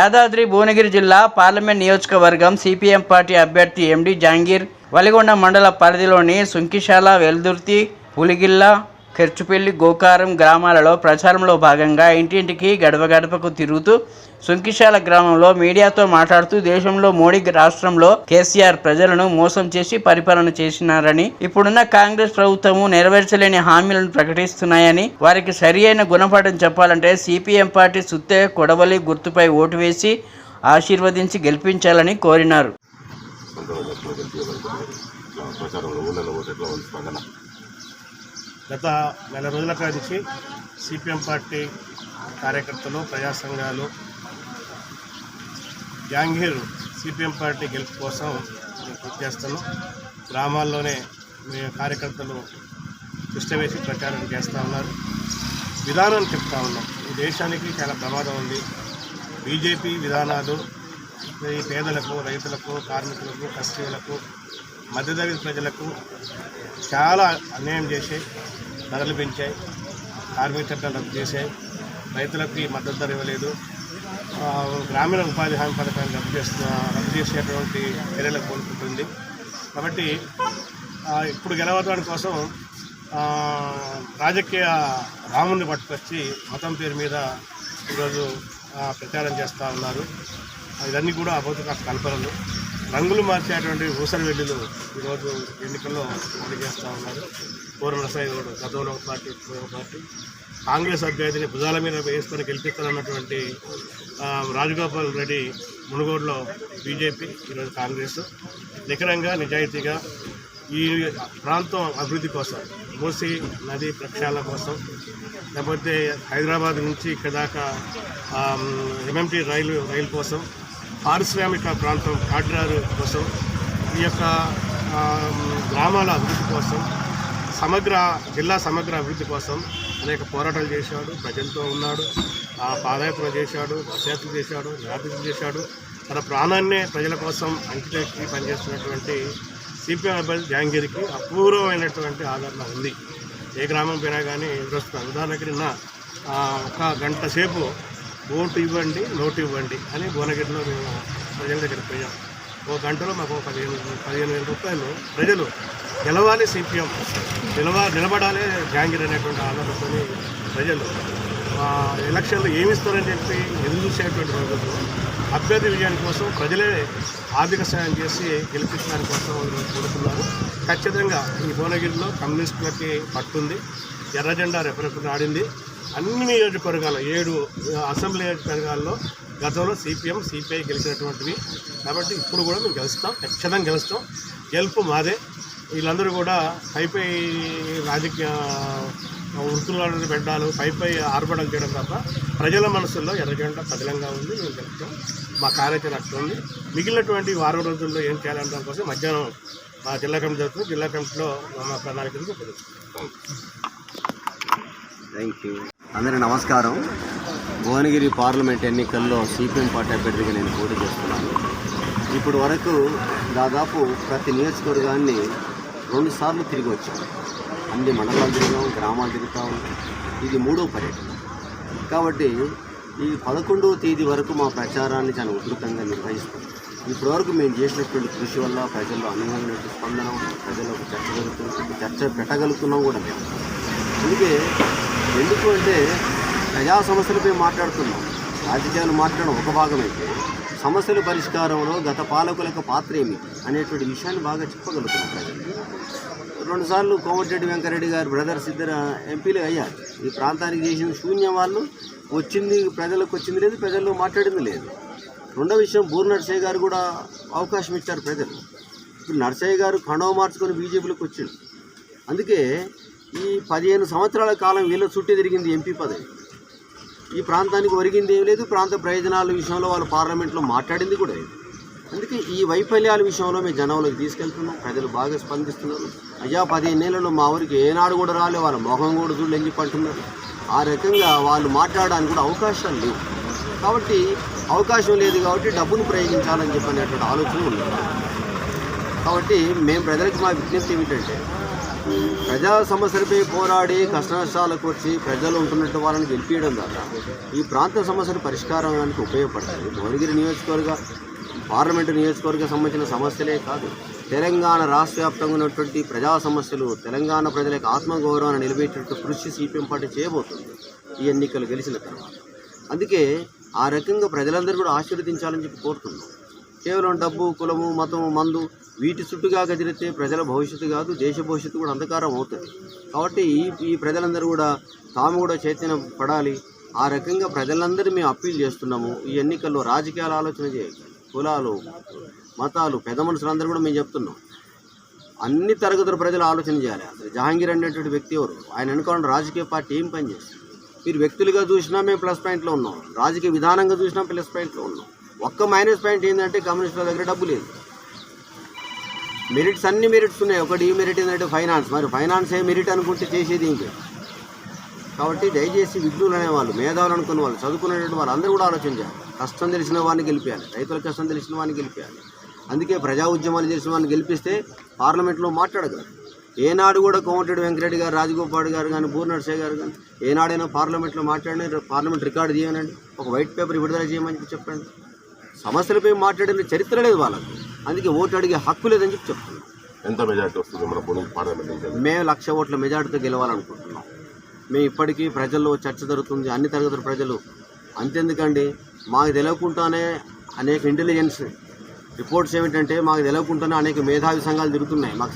యాదాద్రి భువనగిరి జిల్లా పార్లమెంట్ నియోజకవర్గం CPM party అభ్యర్థి ఎండి జాంగీర్ వలిగొండ మండల పరిధిలోని సుంకిశాల వెల్దుర్తి పులిగిల్ల ఖర్చుపల్లి గోకారం గ్రామాలలో ప్రచారంలో భాగంగా ఇంటింటికి గడప గడపకు తిరుగుతూ సుంకిశాల గ్రామంలో మీడియాతో మాట్లాడుతూ దేశంలో మోడీ రాష్ట్రంలో కేసీఆర్ ప్రజలను మోసం చేసి పరిపాలన చేసినారని ఇప్పుడున్న కాంగ్రెస్ ప్రభుత్వము నెరవేర్చలేని హామీలను ప్రకటిస్తున్నాయని వారికి సరి అయిన గుణపాఠం చెప్పాలంటే సిపిఎం పార్టీ సుత్తే కొడవలి గుర్తుపై ఓటు వేసి ఆశీర్వదించి గెలిపించాలని కోరినారు. గత నెల రోజుల నుంచి సిపిఎం పార్టీ కార్యకర్తలు ప్రజా సంఘాలు జాంగీర్ సిపిఎం పార్టీ గెలుపు కోసం మేము కృషి చేస్తున్నాం గ్రామాల్లోనే మీ కార్యకర్తలు కృష్ణ వేసి ప్రచారం చేస్తూ ఉన్నారు. విధానం చెప్తా ఉన్నాం. ఈ దేశానికి చాలా ప్రమాదం ఉంది. బీజేపీ విధానాలు ఈ పేదలకు రైతులకు కార్మికులకు కష్టజీవులకు మధ్యతరగతి ప్రజలకు చాలా అన్యాయం చేసే ధరలు పెంచాయి కార్మిక చట్టాలు రద్దు చేశాయి. రైతులకి మద్దతు ధర ఇవ్వలేదు. గ్రామీణ ఉపాధి హామీ పథకాన్ని రద్దు చేస్తున్న రద్దు చేసేటువంటి చర్యలకు కోలుకుంటుంది కాబట్టి ఇప్పుడు గెలవడం కోసం రాజకీయ రాముడిని పట్టుకొచ్చి మతం పేరు మీద ఈరోజు ప్రచారం చేస్తూ ఉన్నారు. ఇవన్నీ కూడా అభౌతిక కల్పనలు. రంగులు మార్చేటువంటి ఊసరి ఈరోజు ఎన్నికల్లో పోటీ చేస్తూ ఉన్నారు. పూర్ణ గౌడ్ గతంలో ఒక పార్టీ ఇప్పుడు ఒక పార్టీ. కాంగ్రెస్ అభ్యర్థిని భుజాల మీద వేసుకొని గెలిపిస్తానన్నటువంటి రాజగోపాల్ రెడ్డి మునుగోడులో బీజేపీ ఈరోజు కాంగ్రెస్. నికరంగా నిజాయితీగా ఈ ప్రాంతం అభివృద్ధి కోసం మూసి నది ప్రక్షాళన కోసం లేకపోతే హైదరాబాద్ నుంచి ఇక్కడ దాకా ఎంఎంటీ రైలు రైలు కోసం పారిశ్రామిక ప్రాంతం కాడ్రారు కోసం ఈ యొక్క గ్రామాల అభివృద్ధి కోసం సమగ్ర జిల్లా సమగ్ర అభివృద్ధి కోసం అనేక పోరాటాలు చేశాడు. ప్రజలతో ఉన్నాడు. ఆ పాదయాత్ర చేశాడు బస్యాత్ర చేశాడు నిరాదీక్ష చేశాడు. తన ప్రాణాన్నే ప్రజల కోసం అంకితకి పనిచేస్తున్నటువంటి సిపిఎం అభ్యర్థి జాంగీర్కి అపూర్వమైనటువంటి ఆదరణ ఉంది. ఏ గ్రామం పోయినా కానీ ప్రస్తుతం ఉదాహరణకి నిన్న ఒక గంట సేపు ఓటు ఇవ్వండి నోటు ఇవ్వండి అని భువనగిరిలో మేము ప్రజల దగ్గరికి పోయాం. ఒక గంటలో మాకు ఒక పదిహేను పదిహేను వేల రూపాయలు ప్రజలు గెలవాలి సిపిఎం నిలవ నిలబడాలి జాంగీర్ అనేటువంటి ఆలోచనతో ప్రజలు ఎలక్షన్లు ఏమిస్తారని ఏమి ఇస్తారని చెప్పి ఎదురు చూసేటువంటి రోజుల్లో అభ్యర్థి విజయాని కోసం ప్రజలే ఆర్థిక సాయం చేసి గెలిపించడానికి కోసం కోరుతున్నారు. ఖచ్చితంగా ఈ భువనగిరిలో కమ్యూనిస్టులకి పట్టుంది ఎర్ర జెండా ఆడింది అన్ని నియోజకవర్గాల్లో ఏడు అసెంబ్లీ నియోజకవర్గాల్లో గతంలో సిపిఎం సిపిఐ గెలిచినటువంటివి. కాబట్టి ఇప్పుడు కూడా మేము గెలుస్తాం ఖచ్చితంగా గెలుస్తాం. గెలుపు మాదే. వీళ్ళందరూ కూడా పైపై రాజకీయ వృత్తులను పెట్టాలు పైపై ఆర్భడం చేయడం తప్ప ప్రజల మనసుల్లో ఎర్రజెండా పదిలంగా ఉంది. మేము గెలుస్తాం. మా కార్యాచరణ అక్కడ ఉంది. మిగిలినటువంటి వారం రోజుల్లో ఏం చేయాలనే దానికోసం మధ్యాహ్నం మా జిల్లా కమిటీ జరుగుతుంది జిల్లా కమిటీలో మా ప్రణాళికలు ఉపయోగిస్తాం థ్యాంక్ యూ అందరి నమస్కారం. భువనగిరి పార్లమెంట్ ఎన్నికల్లో సిపిఎం పార్టీ అభ్యర్థిగా నేను పోటీ చేస్తున్నాను. ఇప్పుడు వరకు దాదాపు ప్రతి నియోజకవర్గాన్ని రెండుసార్లు తిరిగి వచ్చాను అన్ని మండలాలు తిరిగాం గ్రామాలు తిరుగుతాం. ఇది మూడో పర్యటన. కాబట్టి ఈ పదకొండవ తేదీ వరకు మా ప్రచారాన్ని చాలా ఉధృతంగా నిర్వహిస్తాం. ఇప్పటివరకు మేము చేసినటువంటి కృషి వల్ల ప్రజల్లో అనుగుణమైనటువంటి స్పందన ప్రజలకు చర్చ జరుగుతుంది చర్చ పెట్టగలుగుతున్నాం కూడా మేము. అందుకే ఎందుకు అంటే ప్రజా సమస్యలపై మాట్లాడుతున్నాం. రాజకీయాలు మాట్లాడడం ఒక భాగం అయితే సమస్యల పరిష్కారంలో గత పాలకులకు పాత్ర ఏమి అనేటువంటి విషయాన్ని బాగా చెప్పగలుగుతున్నాం ప్రజలు. రెండుసార్లు కోమటిరెడ్డి వెంకరెడ్డి గారు బ్రదర్స్ ఇద్దరు ఎంపీలు అయ్యారు. ఈ ప్రాంతానికి చేసిన శూన్యం వాళ్ళు వచ్చింది ప్రజలకు వచ్చింది లేదు ప్రజల్లో మాట్లాడింది లేదు. రెండో విషయం బూర్ నర్సయ్య గారు కూడా అవకాశం ఇచ్చారు ప్రజలు. ఇప్పుడు నర్సయ్య గారు కండవ మార్చుకొని బీజేపీలోకి వచ్చిండు. అందుకే ఈ పదిహేను సంవత్సరాల కాలం వీళ్ళ చుట్టూ తిరిగింది ఎంపీ పదవి. ఈ ప్రాంతానికి ఒరిగింది ఏం లేదు ప్రాంత ప్రయోజనాల విషయంలో వాళ్ళు పార్లమెంట్లో మాట్లాడింది కూడా లేదు. అందుకే ఈ వైఫల్యాల విషయంలో మేము జనంలోకి తీసుకెళ్తున్నాం ప్రజలు బాగా స్పందిస్తున్నారు. అయ్యా పదిహేను నెలలు మా ఊరికి ఏనాడు కూడా రాలే వాళ్ళ మొహం కూడా చూడలేని చెప్పి అంటున్నారు. ఆ రకంగా వాళ్ళు మాట్లాడడానికి కూడా అవకాశాలు లేవు కాబట్టి అవకాశం లేదు కాబట్టి డబ్బును ప్రయోగించాలని చెప్పనేటువంటి ఆలోచన ఉంది. కాబట్టి మేము ప్రజలకు మా విజ్ఞప్తి ఏమిటంటే ప్రజా సమస్యలపై పోరాడి కష్టనష్టాలకు వచ్చి ప్రజలు ఉంటున్నట్టు వాళ్ళని గెలిపించడం ద్వారా ఈ ప్రాంత సమస్యలు పరిష్కారానికి ఉపయోగపడతాయి. భువనగిరి నియోజకవర్గ పార్లమెంటు నియోజకవర్గ సంబంధించిన సమస్యలే కాదు తెలంగాణ రాష్ట్ర వ్యాప్తంగా ఉన్నటువంటి ప్రజా సమస్యలు తెలంగాణ ప్రజల యొక్క ఆత్మగౌరవాన్ని నిలబెట్టేటట్టు కృషి సిపిఎం పార్టీ చేయబోతుంది ఈ ఎన్నికలు గెలిచిన తర్వాత. అందుకే ఆ రకంగా ప్రజలందరూ కూడా ఆశీర్వదించాలని చెప్పి కోరుతున్నాం. కేవలం డబ్బు కులము మతము మందు వీటి చుట్టుగా కదిలితే ప్రజల భవిష్యత్తు కాదు దేశ భవిష్యత్తు కూడా అంధకారం అవుతుంది. కాబట్టి ఈ ఈ ప్రజలందరూ కూడా తాము కూడా చైతన్యం పడాలి. ఆ రకంగా ప్రజలందరూ మేము అప్పీల్ చేస్తున్నాము. ఈ ఎన్నికల్లో రాజకీయాలు ఆలోచన చేయాలి. కులాలు మతాలు పెద్ద మనుషులందరూ కూడా మేము చెప్తున్నాం. అన్ని తరగతుల ప్రజలు ఆలోచన చేయాలి. అసలు జహాంగీర్ అనేటువంటి వ్యక్తి ఎవరు? ఆయన వెనుక రాజకీయ పార్టీ ఏం పనిచేస్తుంది మీరు వ్యక్తులుగా చూసినా మేము ప్లస్ పాయింట్లో ఉన్నాం. రాజకీయ విధానంగా చూసినా ప్లస్ పాయింట్లో ఉన్నాం. ఒక్క మైనస్ పాయింట్ ఏంటంటే కమ్యూనిస్టుల దగ్గర డబ్బు లేదు. మెరిట్స్ అన్ని మెరిట్స్ ఉన్నాయి. ఒకటి ఈ మెరిట్ ఏంటంటే ఫైనాన్స్. మరి ఫైనాన్స్ ఏ మెరిట్ అనుకుంటే చేసేది ఇంకే కాబట్టి దయచేసి విజ్ఞులు అనేవాళ్ళు మేధావులు అనుకున్న వాళ్ళు చదువుకునేటువంటి వాళ్ళు అందరూ కూడా ఆలోచన చేయాలి కష్టం తెలిసిన వాడిని గెలిపించాలి రైతుల కష్టం తెలిసిన వాడిని గెలిపించాలి అందుకే ప్రజా ఉద్యమాలు చేసిన వాడిని గెలిపిస్తే పార్లమెంట్లో మాట్లాడగలరు. ఏనాడు కూడా కోమటిరెడ్డి వెంకరెడ్డి గారు రాజగోపాల్ గారు కానీ బూర్నర్సే గారు కానీ ఏనాడైనా పార్లమెంట్లో మాట్లాడిన పార్లమెంట్ రికార్డు చేయనండి ఒక వైట్ పేపర్ విడుదల చేయమని చెప్పండి. సమస్యలపై మాట్లాడిన చరిత్ర లేదు వాళ్ళకి. అందుకే ఓటు అడిగే హక్కు లేదని చెప్పి చెప్తున్నాం. ఎంత మెజార్టీ వస్తుంది మన పార్లమెంట్ మేము లక్ష ఓట్ల మెజార్టీతో గెలవాలనుకుంటున్నాం. మేము ఇప్పటికీ ప్రజల్లో చర్చ జరుగుతుంది. అన్ని తరగతుల ప్రజలు అంతెందుకండి? మాకు తెలియకుండానే అనేక ఇంటెలిజెన్స్ రిపోర్ట్స్ ఏమిటంటే మాకు తెలియకుండానే అనేక మేధావి సంఘాలు తిరుగుతున్నాయి. మాకు